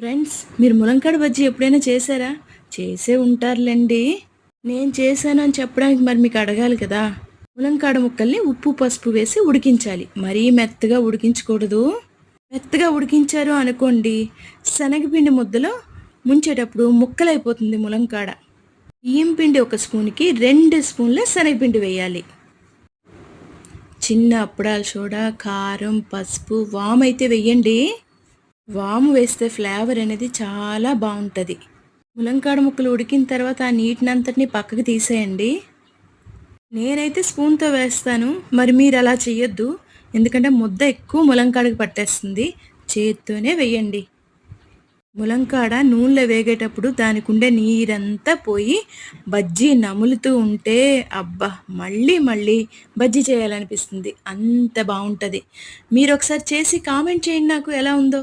Friends మీరు ములంకాడ బజ్జీ ఎప్పుడైనా చేశారా? చేసే ఉంటారులేండి. నేను చేశాను అని చెప్పడానికి మరి మీకు అడగాలి కదా. ములంకాడ ముక్కల్ని ఉప్పు పసుపు వేసి ఉడికించాలి. మరీ మెత్తగా ఉడికించకూడదు. మెత్తగా ఉడికించారు అనుకోండి శనగపిండి ముద్దలో ముంచేటప్పుడు ముక్కలైపోతుంది ములంకాడ. బియ్యం పిండి ఒక స్పూన్కి రెండు స్పూన్ల శనగపిండి వేయాలి. చిన్న అప్పడాల సోడా కారం పసుపు వామ్ అయితే వెయ్యండి వాము వేస్తే ఫ్లేవర్ అనేది చాలా బాగుంటుంది. ములంకాడ ముక్కలు ఉడికిన తర్వాత ఆ నీటినంతటిని పక్కకు తీసేయండి. నేనైతే స్పూన్తో వేస్తాను మరి మీరు అలా చెయ్యొద్దు. ఎందుకంటే ముద్ద ఎక్కువ ములంకాడకి పట్టేస్తుంది. చేత్తోనే వేయండి. ములంకాడ నూనెలో వేగేటప్పుడు దానికి ఉండే నీరంతా పోయి బజ్జీ నములుతూ ఉంటే అబ్బా మళ్ళీ మళ్ళీ బజ్జీ చేయాలనిపిస్తుంది. అంత బాగుంటుంది. మీరు ఒకసారి చేసి కామెంట్ చేయండి నాకు ఎలా ఉందో.